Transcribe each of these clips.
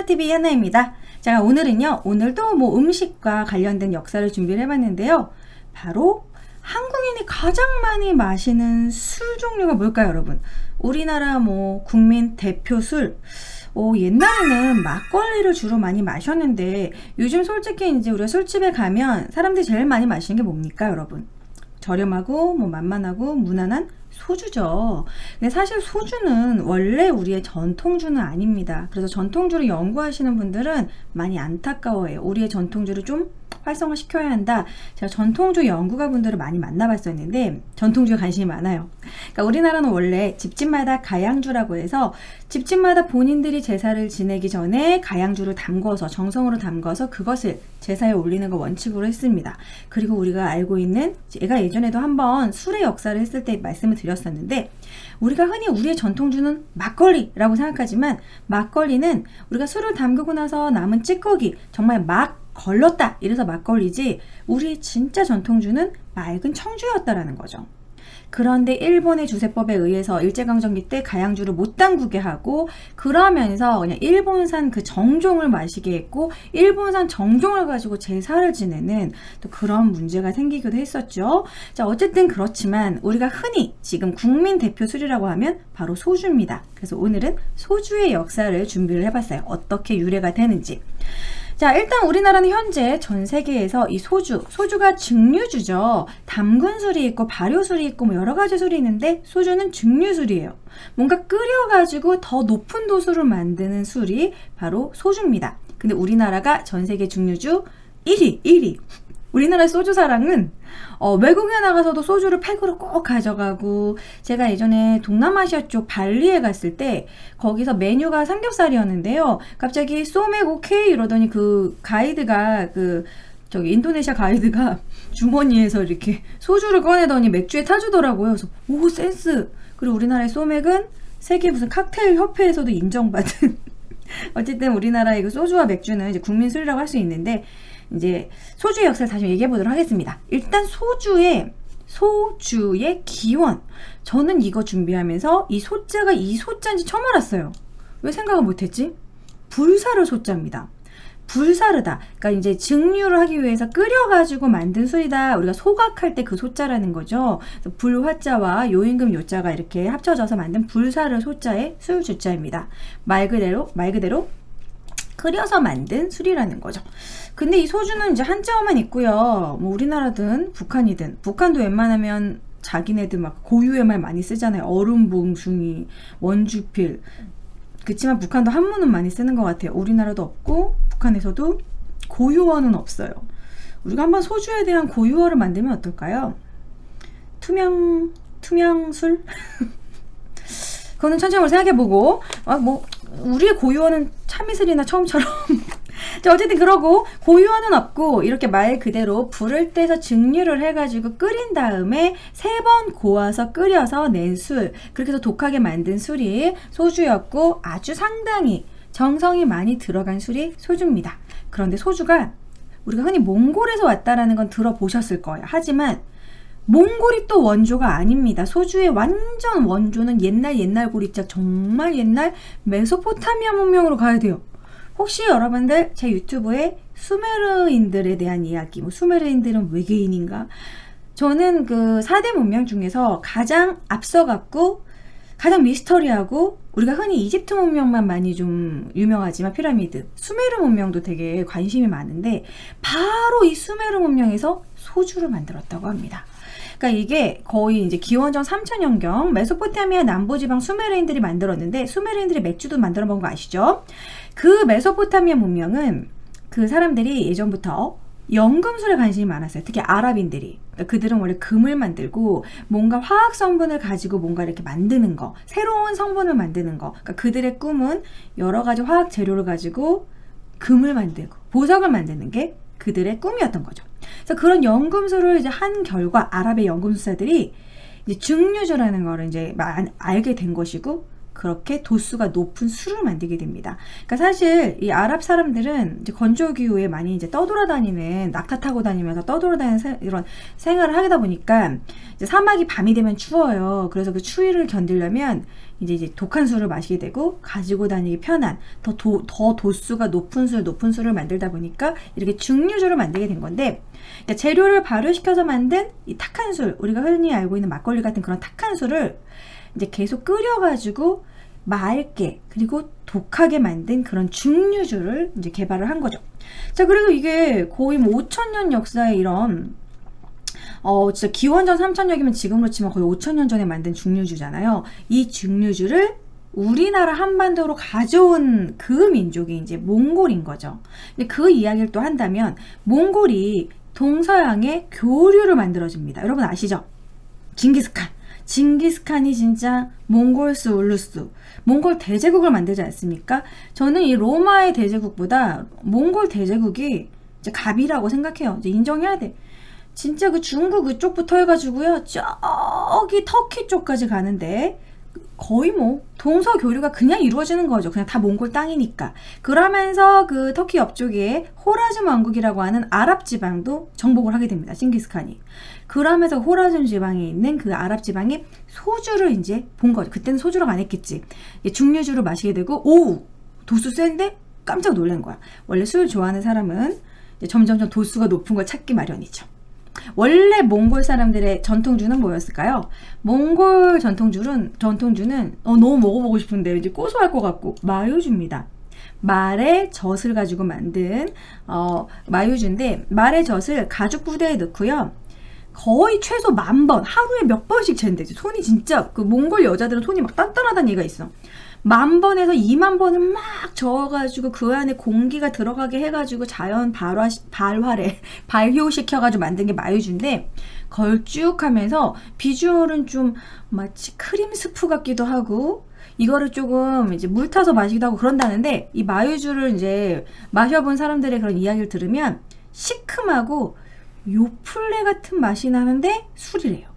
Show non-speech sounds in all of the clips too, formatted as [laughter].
하나TV 하나입니다. 자, 오늘은요, 오늘도 뭐 음식과 관련된 역사를 준비를 해봤는데요. 바로 한국인이 가장 많이 마시는 술 종류가 뭘까요, 여러분? 우리나라 뭐 국민 대표 술. 어, 옛날에는 막걸리를 주로 많이 마셨는데 요즘 솔직히 이제 우리가 술집에 가면 사람들이 제일 많이 마시는 게 뭡니까, 여러분? 저렴하고 뭐 만만하고 무난한 소주죠. 근데 사실 소주는 원래 우리의 전통주는 아닙니다. 그래서 전통주를 연구하시는 분들은 많이 안타까워해요. 우리의 전통주를 좀 활성화 시켜야 한다. 제가 전통주 연구가 분들을 많이 만나봤었는데 전통주에 관심이 많아요. 그러니까 우리나라는 원래 집집마다 가양주라고 해서 집집마다 본인들이 제사를 지내기 전에 가양주를 담궈서 정성으로 담궈서 그것을 제사에 올리는 거 원칙으로 했습니다. 그리고 우리가 알고 있는 제가 예전에도 한번 술의 역사를 했을 때 말씀을 드렸었는데 우리가 흔히 우리의 전통주는 막걸리라고 생각하지만 막걸리는 우리가 술을 담그고 나서 남은 찌꺼기 정말 막 걸렀다 이래서 막걸리지 우리의 진짜 전통주는 맑은 청주였다라는 거죠. 그런데 일본의 주세법에 의해서 일제강점기 때 가양주를 못 담그게 하고 그러면서 그냥 일본산 그 정종을 마시게 했고 일본산 정종을 가지고 제사를 지내는 또 그런 문제가 생기기도 했었죠. 자 어쨌든 그렇지만 우리가 흔히 지금 국민 대표 술이라고 하면 바로 소주입니다. 그래서 오늘은 소주의 역사를 준비를 해봤어요. 어떻게 유래가 되는지. 자, 일단 우리나라는 현재 전 세계에서 이 소주, 소주가 증류주죠. 담근 술이 있고 발효 술이 있고 뭐 여러 가지 술이 있는데 소주는 증류 술이에요. 뭔가 끓여가지고 더 높은 도수를 만드는 술이 바로 소주입니다. 근데 우리나라가 전 세계 증류주 1위, 1위. 우리나라 소주 사랑은 어, 외국에 나가서도 소주를 팩으로 꼭 가져가고 제가 예전에 동남아시아 쪽 발리에 갔을 때 거기서 메뉴가 삼겹살이었는데요. 갑자기 소맥 오케이 이러더니 그 가이드가 그 저기 인도네시아 가이드가 [laughs] 주머니에서 이렇게 소주를 꺼내더니 맥주에 타주더라고요. 그래서 오 센스. 그리고 우리나라의 소맥은 세계 무슨 칵테일 협회에서도 인정받은 [laughs] 어쨌든 우리나라의 그 소주와 맥주는 이제 국민 술이라고 할 수 있는데 이제 소주의 역사를 다시 얘기해 보도록 하겠습니다. 일단 소주의 소주의 기원. 저는 이거 준비하면서 이 소자가 이 소자인지 처음 알았어요. 왜 생각을 못했지? 불사를 소자입니다. 불사르다. 그러니까 이제 증류를 하기 위해서 끓여가지고 만든 술이다. 우리가 소각할 때 그 소자라는 거죠. 불화자와 요임금 요자가 이렇게 합쳐져서 만든 불사르 소자의 술 주자입니다. 말 그대로 말 그대로 끓여서 만든 술이라는 거죠. 근데 이 소주는 이제 한자어만 있고요. 뭐 우리나라든 북한이든 북한도 웬만하면 자기네들 막 고유의 말 많이 쓰잖아요. 얼음봉숭이, 원주필. 그렇지만 북한도 한문은 많이 쓰는 것 같아요. 우리나라도 없고 북한에서도 고유어는 없어요. 우리가 한번 소주에 대한 고유어를 만들면 어떨까요? 투명 투명술? [laughs] 그거는 천천히 생각해보고 아, 뭐 우리의 고유어는 참이슬이나 처음처럼 [laughs] 자, 어쨌든 그러고 고유어는 없고 이렇게 말 그대로 불을 떼서 증류를 해가지고 끓인 다음에 세 번 고아서 끓여서 낸 술. 그렇게 해서 독하게 만든 술이 소주였고 아주 상당히 정성이 많이 들어간 술이 소주입니다. 그런데 소주가 우리가 흔히 몽골에서 왔다라는 건 들어보셨을 거예요. 하지만 몽골이 또 원조가 아닙니다. 소주의 완전 원조는 옛날 옛날 고리짝 정말 옛날 메소포타미아 문명으로 가야 돼요. 혹시 여러분들 제 유튜브에 수메르인들에 대한 이야기, 뭐 수메르인들은 외계인인가? 저는 그 4대 문명 중에서 가장 앞서갔고 가장 미스터리하고 우리가 흔히 이집트 문명만 많이 좀 유명하지만 피라미드, 수메르 문명도 되게 관심이 많은데 바로 이 수메르 문명에서 소주를 만들었다고 합니다. 그러니까 이게 거의 이제 기원전 3000년경 메소포타미아 남부지방 수메르인들이 만들었는데 수메르인들이 맥주도 만들어 먹은 거 아시죠? 그 메소포타미아 문명은 그 사람들이 예전부터 연금술에 관심이 많았어요. 특히 아랍인들이. 그러니까 그들은 원래 금을 만들고 뭔가 화학 성분을 가지고 뭔가 이렇게 만드는 거, 새로운 성분을 만드는 거. 그러니까 그들의 꿈은 여러 가지 화학 재료를 가지고 금을 만들고 보석을 만드는 게 그들의 꿈이었던 거죠. 그래서 그런 연금술을 이제 한 결과 아랍의 연금술사들이 이제 증류주라는 거를 이제 알게 된 것이고 그렇게 도수가 높은 술을 만들게 됩니다. 그러니까 사실 이 아랍 사람들은 이제 건조 기후에 많이 이제 떠돌아다니는 낙타 타고 다니면서 떠돌아다니는 세, 이런 생활을 하다 보니까 이제 사막이 밤이 되면 추워요. 그래서 그 추위를 견디려면 이제 이제 독한 술을 마시게 되고 가지고 다니기 편한 더, 도, 더 도수가 높은 술, 높은 술을 만들다 보니까 이렇게 증류주를 만들게 된 건데 그러니까 재료를 발효시켜서 만든 이 탁한 술, 우리가 흔히 알고 있는 막걸리 같은 그런 탁한 술을 이제 계속 끓여가지고 맑게 그리고 독하게 만든 그런 증류주를 이제 개발을 한 거죠. 자, 그래서 이게 거의 뭐 5천년 역사의 이런 어, 진짜 기원전 3천년이면 지금으로 치면 거의 5천년 전에 만든 증류주잖아요. 이 증류주를 우리나라 한반도로 가져온 그 민족이 이제 몽골인 거죠. 근데 그 이야기를 또 한다면 몽골이 동서양의 교류를 만들어줍니다. 여러분 아시죠? 징기스칸. 징기스칸이 진짜 몽골스 울루스, 몽골 대제국을 만들지 않습니까? 저는 이 로마의 대제국보다 몽골 대제국이 이제 갑이라고 생각해요. 이제 인정해야 돼. 진짜 그 중국 그쪽부터 해가지고요. 저기 터키 쪽까지 가는데 거의 뭐 동서 교류가 그냥 이루어지는 거죠. 그냥 다 몽골 땅이니까. 그러면서 그 터키 옆쪽에 호라즘 왕국이라고 하는 아랍 지방도 정복을 하게 됩니다. 징기스칸이. 그러면서 호라즘 지방에 있는 그 아랍 지방이 소주를 이제 본 거죠. 그때는 소주를 안 했겠지. 중류주를 마시게 되고 오우 도수 센데 깜짝 놀란 거야. 원래 술 좋아하는 사람은 점점점 도수가 높은 걸 찾기 마련이죠. 원래 몽골 사람들의 전통주는 뭐였을까요? 몽골 전통주는 전통주는 어, 너무 먹어보고 싶은데 이제 고소할 것 같고 마요주입니다. 말의 젖을 가지고 만든 어, 마요주인데 말의 젖을 가죽 부대에 넣고요. 거의 최소 만 번, 하루에 몇 번씩 잰대. 손이 진짜, 그 몽골 여자들은 손이 막 단단하다는 얘기가 있어. 만 번에서 2만 번을 막 저어가지고 그 안에 공기가 들어가게 해가지고 자연 발화, 발화래, [laughs] 발효시켜가지고 만든 게 마요주인데, 걸쭉하면서 비주얼은 좀 마치 크림 스프 같기도 하고, 이거를 조금 이제 물 타서 마시기도 하고 그런다는데, 이 마요주를 이제 마셔본 사람들의 그런 이야기를 들으면, 시큼하고 요플레 같은 맛이 나는데 술이래요.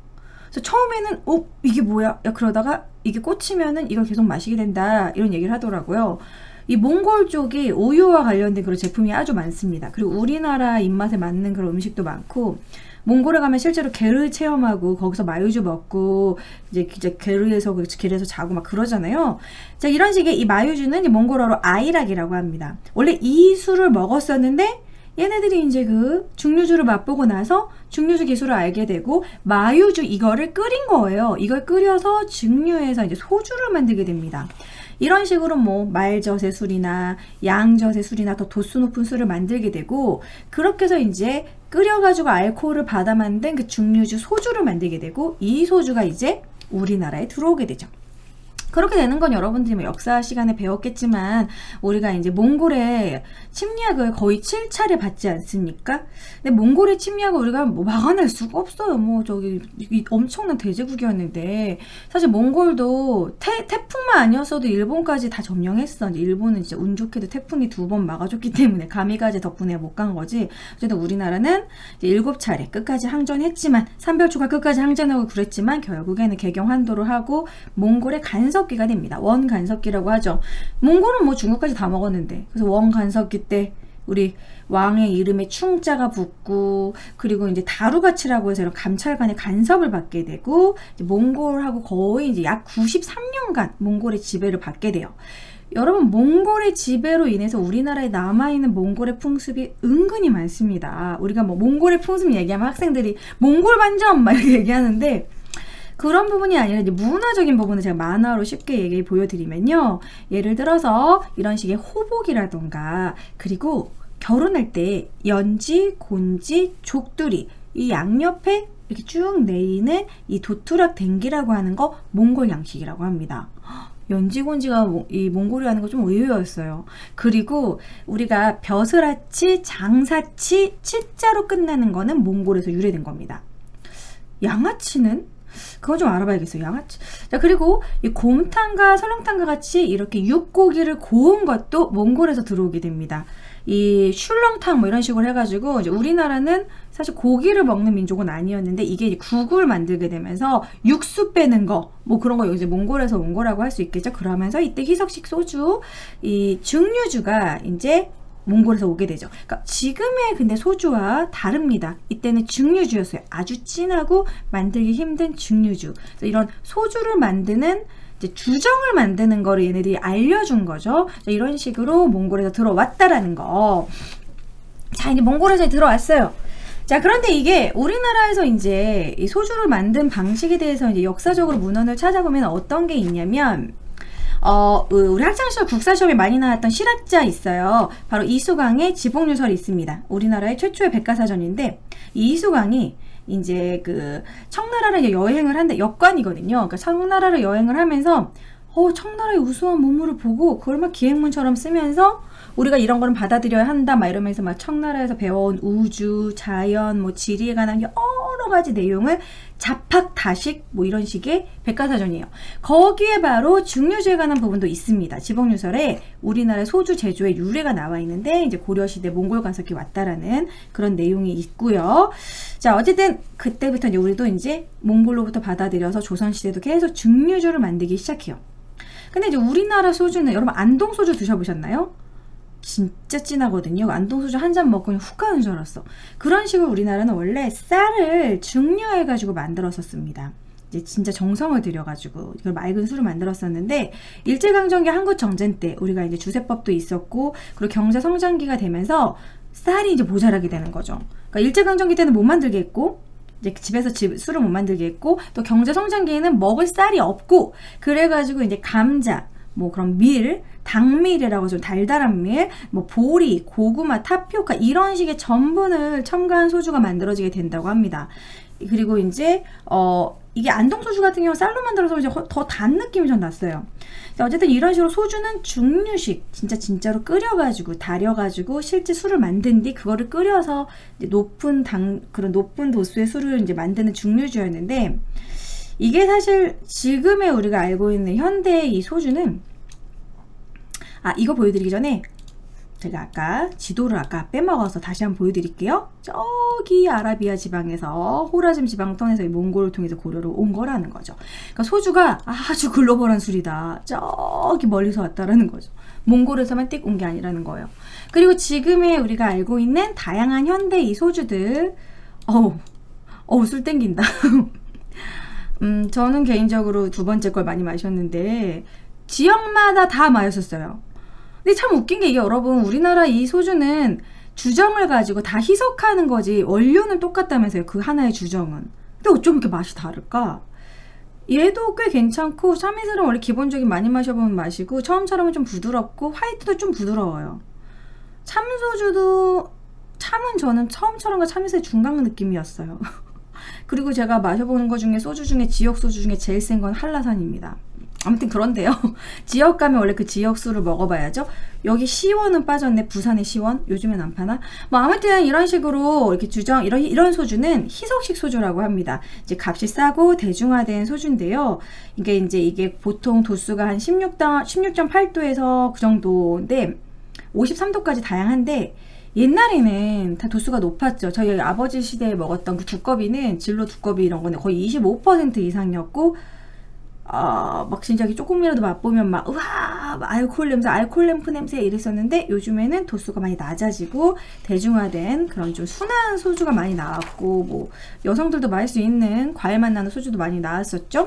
그래서 처음에는 어 이게 뭐야? 야 그러다가 이게 꽂히면은 이걸 계속 마시게 된다 이런 얘기를 하더라고요. 이 몽골 쪽이 우유와 관련된 그런 제품이 아주 많습니다. 그리고 우리나라 입맛에 맞는 그런 음식도 많고 몽골에 가면 실제로 게르 체험하고 거기서 마요주 먹고 이제 이제 게르에서 그 길에서 자고 막 그러잖아요. 자 이런 식의 이 마요주는 몽골어로 아이락이라고 합니다. 원래 이 술을 먹었었는데 얘네들이 이제 그 중류주를 맛보고 나서 중류주 기술을 알게 되고 마유주 이거를 끓인 거예요. 이걸 끓여서 증류해서 이제 소주를 만들게 됩니다. 이런 식으로 뭐 말젓의 술이나 양젓의 술이나 더 도수 높은 술을 만들게 되고 그렇게 해서 이제 끓여가지고 알코올을 받아 만든 그 중류주 소주를 만들게 되고 이 소주가 이제 우리나라에 들어오게 되죠. 그렇게 되는 건 여러분들이 뭐 역사 시간에 배웠겠지만 우리가 이제 몽골의 침략을 거의 7차례 받지 않습니까? 근데 몽골의 침략을 우리가 뭐 막아낼 수가 없어요. 뭐 저기 엄청난 대제국이었는데 사실 몽골도 태, 태풍만 아니었어도 일본까지 다 점령했어. 일본은 진짜 운 좋게도 태풍이 두 번 막아줬기 때문에 가미가제 덕분에 못 간 거지. 어쨌든 우리나라는 이제 7차례 끝까지 항전했지만 삼별초가 끝까지 항전하고 그랬지만 결국에는 개경 환도를 하고 몽골의 간섭 간섭기가 됩니다. 원 간섭기라고 하죠. 몽골은 뭐 중국까지 다 먹었는데 그래서 원 간섭기 때 우리 왕의 이름에 충자가 붙고 그리고 이제 다루가치라고 해서 이런 감찰관의 간섭을 받게 되고 몽골하고 거의 이제 약 93년간 몽골의 지배를 받게 돼요. 여러분 몽골의 지배로 인해서 우리나라에 남아있는 몽골의 풍습이 은근히 많습니다. 우리가 뭐 몽골의 풍습 얘기하면 학생들이 몽골 반점 막 이렇게 얘기하는데 그런 부분이 아니라 이제 문화적인 부분을 제가 만화로 쉽게 얘기 보여드리면요. 예를 들어서 이런 식의 호복이라던가 그리고 결혼할 때 연지, 곤지, 족두리 이 양옆에 이렇게 쭉 내리는 이 도투락 댕기라고 하는 거 몽골 양식이라고 합니다. 연지곤지가 이 몽골이 하는 거 좀 의외였어요. 그리고 우리가 벼슬아치, 장사치, 치자로 끝나는 거는 몽골에서 유래된 겁니다. 양아치는 그거 좀 알아봐야겠어요. 양아치. 자, 그리고 이 곰탕과 설렁탕과 같이 이렇게 육고기를 고운 것도 몽골에서 들어오게 됩니다. 이 슐렁탕 뭐 이런 식으로 해가지고 이제 우리나라는 사실 고기를 먹는 민족은 아니었는데 이게 이제 국을 만들게 되면서 육수 빼는 거 뭐 그런 거 이제 몽골에서 온 거라고 할 수 있겠죠. 그러면서 이때 희석식 소주 이 증류주가 이제 몽골에서 오게 되죠. 그러니까 지금의 근데 소주와 다릅니다. 이때는 증류주였어요. 아주 진하고 만들기 힘든 증류주. 이런 소주를 만드는 주정을 만드는 거를 얘네들이 알려준 거죠. 자, 이런 식으로 몽골에서 들어왔다라는 거. 자, 이제 몽골에서 들어왔어요. 자, 그런데 이게 우리나라에서 이제 이 소주를 만든 방식에 대해서 이제 역사적으로 문헌을 찾아보면 어떤 게 있냐면, 어, 으, 우리 학창시절 국사시험에 많이 나왔던 실학자 있어요. 바로 이수강의 지복유설이 있습니다. 우리나라의 최초의 백과사전인데, 이 이수강이 이제 그 청나라를 여행을 한데, 역관이거든요. 그러니까 청나라를 여행을 하면서, 어, 청나라의 우수한 문물을 보고 그걸 막 기행문처럼 쓰면서 우리가 이런 거는 받아들여야 한다 막 이러면서 막 청나라에서 배워온 우주, 자연, 뭐 지리에 관한 여러 가지 내용을 자팍다식 뭐 이런 식의 백과사전이에요. 거기에 바로 중류주에 관한 부분도 있습니다. 지복유설에 우리나라 소주 제조의 유래가 나와 있는데 이제 고려시대 몽골 관석이 왔다라는 그런 내용이 있고요. 자 어쨌든 그때부터 이제 우리도 이제 몽골로부터 받아들여서 조선시대도 계속 중류주를 만들기 시작해요. 근데 이제 우리나라 소주는 여러분 안동 소주 드셔보셨나요? 진짜 진하거든요. 안동소주 한 잔 먹고 그냥 훅 가는 줄 알았어. 그런 식으로 우리나라는 원래 쌀을 증류해가지고 만들었었습니다. 이제 진짜 정성을 들여가지고 이걸 맑은 술을 만들었었는데 일제강점기 한국 정전 때 우리가 이제 주세법도 있었고 그리고 경제 성장기가 되면서 쌀이 이제 모자라게 되는 거죠. 그러니까 일제강점기 때는 못 만들게 했고 이제 집에서 집, 술을 못 만들게 했고 또 경제 성장기에는 먹을 쌀이 없고 그래가지고 이제 감자 뭐 그런 밀, 당밀이라고 좀 달달한 밀, 뭐 보리, 고구마, 타피오카 이런 식의 전분을 첨가한 소주가 만들어지게 된다고 합니다. 그리고 이제 어 이게 안동 소주 같은 경우 쌀로 만들어서 이제 더 단 느낌이 좀 났어요. 어쨌든 이런 식으로 소주는 중류식 진짜 진짜로 끓여가지고 달여가지고 실제 술을 만든 뒤 그거를 끓여서 높은 당 그런 높은 도수의 술을 이제 만드는 중류주였는데 이게 사실 지금의 우리가 알고 있는 현대의 이 소주는 아 이거 보여드리기 전에 제가 아까 지도를 아까 빼먹어서 다시 한번 보여드릴게요. 저기 아라비아 지방에서 호라즘 지방을 통해서 몽골을 통해서 고려로 온 거라는 거죠. 그러니까 소주가 아주 글로벌한 술이다. 저기 멀리서 왔다라는 거죠. 몽골에서만 띡 온 게 아니라는 거예요. 그리고 지금의 우리가 알고 있는 다양한 현대 이 소주들, 어우, 어우 술 땡긴다. [laughs] 음, 저는 개인적으로 두 번째 걸 많이 마셨는데 지역마다 다 마셨었어요. 근데 참 웃긴 게 이게 여러분 우리나라 이 소주는 주정을 가지고 다 희석하는 거지 원료는 똑같다면서요. 그 하나의 주정은. 근데 어쩜 이렇게 맛이 다를까? 얘도 꽤 괜찮고 샤미슬은 원래 기본적인 많이 마셔보는 맛이고 처음처럼은 좀 부드럽고 화이트도 좀 부드러워요. 참소주도 참은 저는 처음처럼과 참이슬 중간 느낌이었어요. [laughs] 그리고 제가 마셔보는 것 중에 소주 중에 지역 소주 중에 제일 센 건 한라산입니다. 아무튼 그런데요. [laughs] 지역 가면 원래 그 지역 술을 먹어봐야죠. 여기 시원은 빠졌네. 부산의 시원. 요즘엔 안 파나? 뭐 아무튼 이런 식으로 이렇게 주정 이런 이런 소주는 희석식 소주라고 합니다. 이제 값이 싸고 대중화된 소주인데요. 이게 이제 이게 보통 도수가 한 16도 16.8도에서 그 정도인데 53도까지 다양한데 옛날에는 다 도수가 높았죠. 저희 아버지 시대에 먹었던 그 두꺼비는 진로 두꺼비 이런 거는 거의 25% 이상이었고 어, 막 진짜 조금이라도 맛보면 막, 우와, 알코올 냄새, 알코올 램프 냄새 이랬었는데 요즘에는 도수가 많이 낮아지고 대중화된 그런 좀 순한 소주가 많이 나왔고, 뭐, 여성들도 마실 수 있는 과일맛 나는 소주도 많이 나왔었죠.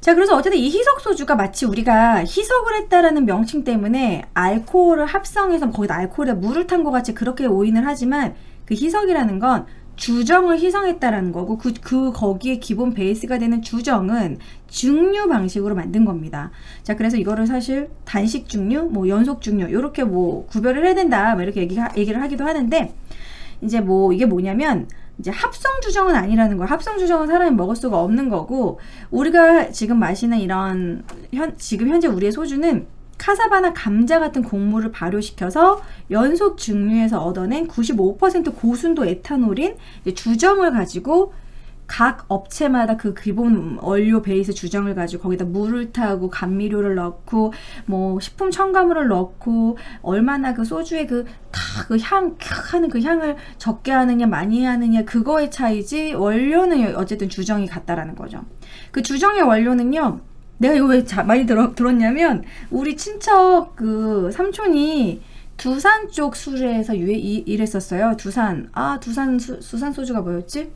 자, 그래서 어쨌든 이 희석 소주가 마치 우리가 희석을 했다라는 명칭 때문에 알코올을 합성해서 거기다 알코올에 물을 탄 것 같이 그렇게 오인을 하지만 그 희석이라는 건 주정을 희성했다라는 거고 그, 그 거기에 기본 베이스가 되는 주정은 중류 방식으로 만든 겁니다. 자 그래서 이거를 사실 단식 중류, 뭐 연속 중류 이렇게 뭐 구별을 해야 된다 뭐 이렇게 얘기, 얘기를 하기도 하는데 이제 뭐 이게 뭐냐면 이제 합성 주정은 아니라는 거예요. 합성 주정은 사람이 먹을 수가 없는 거고 우리가 지금 마시는 이런 현 지금 현재 우리의 소주는 카사바나 감자 같은 곡물을 발효시켜서 연속 증류에서 얻어낸 95% 고순도 에탄올인 주정을 가지고 각 업체마다 그 기본 원료 베이스 주정을 가지고 거기다 물을 타고 감미료를 넣고 뭐 식품 첨가물을 넣고 얼마나 그 소주의 그 다 그 향 하는 그 향을 적게 하느냐 많이 하느냐 그거의 차이지 원료는 어쨌든 주정이 같다라는 거죠. 그 주정의 원료는요. 내가 이거 왜 자, 많이 들어, 들었냐면 우리 친척 그 삼촌이 두산 쪽 술에서 유해 이, 일했었어요. 두산 아 두산 수, 수산 소주가 뭐였지?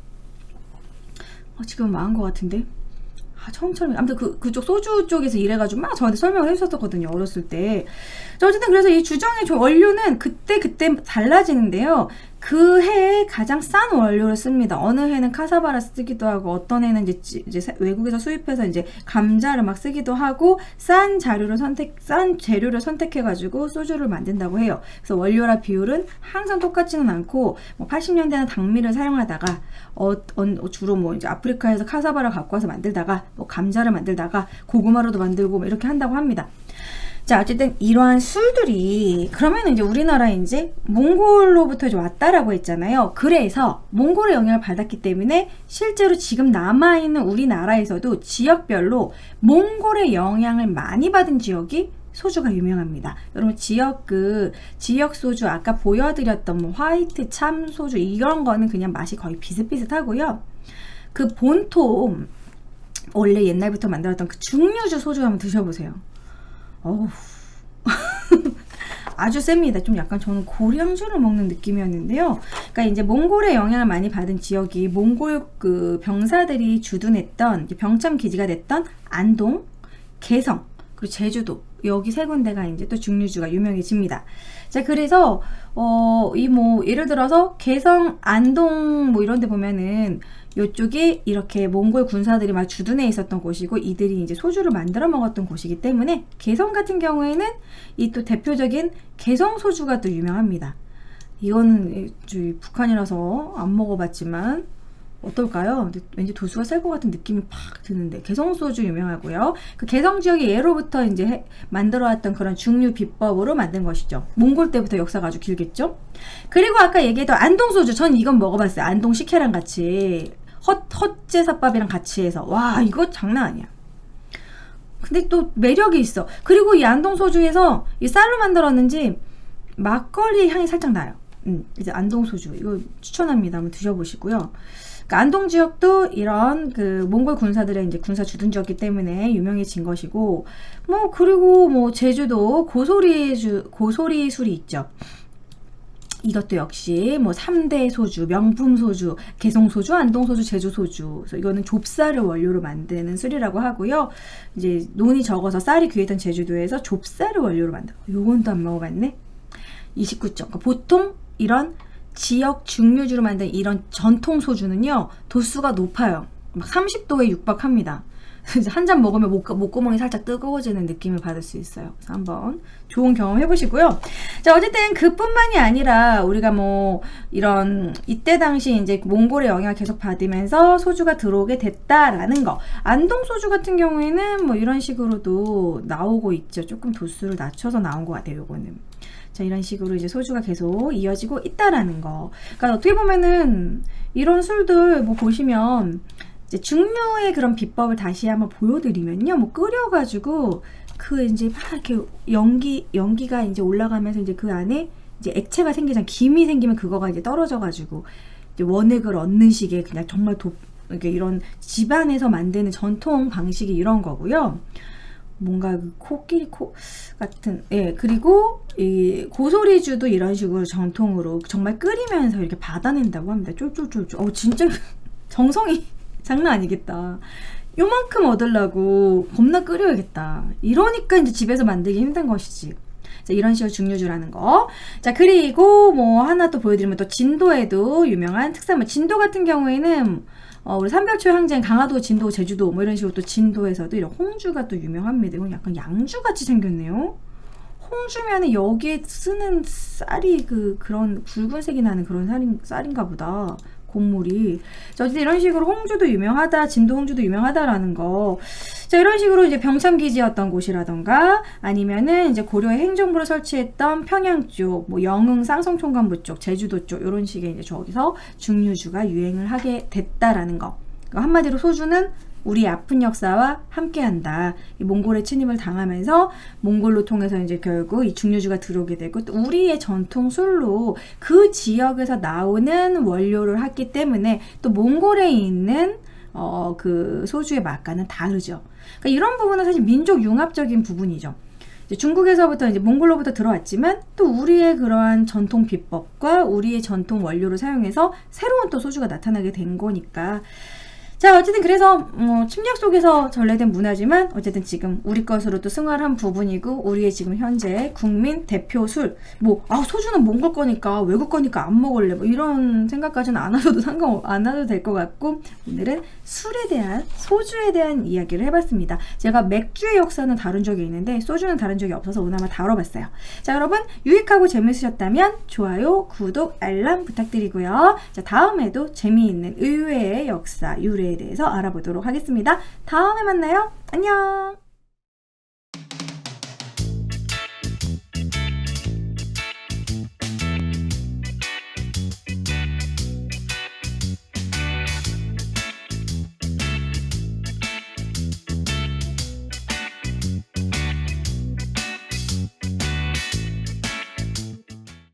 어, 지금 망한 것 같은데. 아, 처음처럼 아무튼 그 그쪽 소주 쪽에서 일해가지고 막 저한테 설명을 해주셨었거든요 어렸을 때. 자, 어쨌든 그래서 이 주정의 조- 원료는 그때 그때 달라지는데요. 그 해에 가장 싼 원료를 씁니다. 어느 해는 카사바라 쓰기도 하고 어떤 해는 이제, 지- 이제 세- 외국에서 수입해서 이제 감자를 막 쓰기도 하고 싼 자료를 선택 싼 재료를 선택해 가지고 소주를 만든다고 해요. 그래서 원료라 비율은 항상 똑같지는 않고 뭐 80년대는 당미를 사용하다가 어, 어, 주로 뭐 이제 아프리카에서 카사바라 갖고 와서 만들다가 뭐 감자를 만들다가 고구마로도 만들고 뭐 이렇게 한다고 합니다. 자, 어쨌든 이러한 술들이 그러면 이제 우리나라 이제 몽골로부터 이제 왔다라고 했잖아요. 그래서 몽골의 영향을 받았기 때문에 실제로 지금 남아 있는 우리나라에서도 지역별로 몽골의 영향을 많이 받은 지역이 소주가 유명합니다. 여러분 지역 그 지역 소주 아까 보여드렸던 뭐 화이트 참 소주 이런 거는 그냥 맛이 거의 비슷비슷하고요. 그 본토 원래 옛날부터 만들었던 그 중류주 소주 한번 드셔보세요. 어우. [laughs] 아주 셉니다. 좀 약간 저는 고량주를 먹는 느낌이었는데요. 그러니까 이제 몽골의 영향을 많이 받은 지역이 몽골 그 병사들이 주둔했던 병참 기지가 됐던 안동, 개성, 그리고 제주도 여기 세 군데가 이제 또 중류주가 유명해집니다. 자, 그래서 어, 이 뭐 예를 들어서 개성, 안동 뭐 이런 데 보면은 요쪽이 이렇게 몽골 군사들이 막 주둔해 있었던 곳이고 이들이 이제 소주를 만들어 먹었던 곳이기 때문에 개성 같은 경우에는 이 또 대표적인 개성 소주가 또 유명합니다. 이거는 북한이라서 안 먹어봤지만 어떨까요? 왠지 도수가 셀 것 같은 느낌이 팍 드는데 개성 소주 유명하고요. 그 개성 지역이 예로부터 이제 해- 만들어왔던 그런 중류 비법으로 만든 것이죠. 몽골 때부터 역사가 아주 길겠죠. 그리고 아까 얘기했던 안동 소주, 전 이건 먹어봤어요. 안동 식혜랑 같이 헛 헛제사밥이랑 같이 해서 와 이거 장난 아니야. 근데 또 매력이 있어. 그리고 이 안동 소주에서 이 쌀로 만들었는지 막걸리 향이 살짝 나요. 음, 이제 안동 소주 이거 추천합니다. 한번 드셔보시고요. 그러니까 안동 지역도 이런 그 몽골 군사들의 이제 군사 주둔지였기 때문에 유명해진 것이고 뭐 그리고 뭐 제주도 고소리 주 고소리 술이 있죠. 이것도 역시 뭐 3대 소주, 명품 소주, 개성 소주, 안동 소주, 제주 소주. 그래서 이거는 좁쌀을 원료로 만드는 술이라고 하고요. 이제 논이 적어서 쌀이 귀했던 제주도에서 좁쌀을 원료로 만들어. 요건 또 안 먹어봤네. 29점. 그러니까 보통 이런 지역 중류주로 만든 이런 전통 소주는요, 도수가 높아요. 막 30도에 육박합니다. [laughs] 한 잔 먹으면 목, 목구멍이 살짝 뜨거워지는 느낌을 받을 수 있어요. 그래서 한번 좋은 경험 해보시고요. 자, 어쨌든 그뿐만이 아니라 우리가 뭐 이런 이때 당시 이제 몽골의 영향을 계속 받으면서 소주가 들어오게 됐다라는 거. 안동 소주 같은 경우에는 뭐 이런 식으로도 나오고 있죠. 조금 도수를 낮춰서 나온 것 같아요. 요거는. 자, 이런 식으로 이제 소주가 계속 이어지고 있다라는 거. 그러니까 어떻게 보면은 이런 술들 뭐 보시면 이제 중류의 그런 비법을 다시 한번 보여드리면요. 뭐 끓여가지고 그 이제 막 이렇게 연기, 연기가 이제 올라가면서 이제 그 안에 이제 액체가 생기잖아. 김이 생기면 그거가 이제 떨어져가지고 이제 원액을 얻는 식의 그냥 정말 도, 이렇게 이런 집안에서 만드는 전통 방식이 이런 거고요. 뭔가 그 코끼리 코 같은 예 그리고 이 고소리주도 이런 식으로 전통으로 정말 끓이면서 이렇게 받아낸다고 합니다. 쫄쫄쫄쫄. 어 진짜 [laughs] 정성이 장난 아니겠다. 요만큼 얻으려고 겁나 끓여야겠다. 이러니까 이제 집에서 만들기 힘든 것이지. 자, 이런 식으로 중류주라는 거. 자, 그리고 뭐 하나 또 보여드리면 또 진도에도 유명한 특산물. 진도 같은 경우에는 어, 우리 삼별초 항쟁, 강화도, 진도, 제주도 뭐 이런 식으로 또 진도에서도 이런 홍주가 또 유명합니다. 이건 약간 양주 같이 생겼네요. 홍주면은 여기에 쓰는 쌀이 그 그런 붉은색이 나는 그런 쌀인, 쌀인가 보다. 곡물이. 자, 어쨌든 이런 식으로 홍주도 유명하다, 진도 홍주도 유명하다라는 거. 자, 이런 식으로 이제 병참기지였던 곳이라던가 아니면은 이제 고려의 행정부를 설치했던 평양 쪽, 뭐 영흥 쌍성총관부 쪽, 제주도 쪽, 이런 식의 이제 저기서 중류주가 유행을 하게 됐다라는 거. 그러니까 한마디로 소주는 우리의 아픈 역사와 함께한다. 이 몽골의 침입을 당하면서 몽골로 통해서 이제 결국 이 중류주가 들어오게 되고 또 우리의 전통 술로 그 지역에서 나오는 원료를 했기 때문에 또 몽골에 있는 어, 그 소주의 맛과는 다르죠. 그러니까 이런 부분은 사실 민족 융합적인 부분이죠. 중국에서부터 이제 몽골로부터 들어왔지만 또 우리의 그러한 전통 비법과 우리의 전통 원료를 사용해서 새로운 또 소주가 나타나게 된 거니까 자, 어쨌든 그래서 뭐 침략 속에서 전래된 문화지만 어쨌든 지금 우리 것으로 또 승화한 부분이고 우리의 지금 현재 국민 대표 술. 뭐 아, 소주는 몽골 거니까 외국 거니까 안 먹을래. 뭐 이런 생각까지는 안 하셔도 [laughs] 상관 안 하셔도 될 것 같고 오늘은 술에 대한 소주에 대한 이야기를 해봤습니다. 제가 맥주의 역사는 다룬 적이 있는데 소주는 다룬 적이 없어서 오늘 한번 다뤄봤어요. 자, 여러분 유익하고 재밌으셨다면 좋아요, 구독, 알람 부탁드리고요. 자, 다음에도 재미있는 의외의 역사, 유래에 대해서 알아보도록 하겠습니다. 다음에 만나요. 안녕.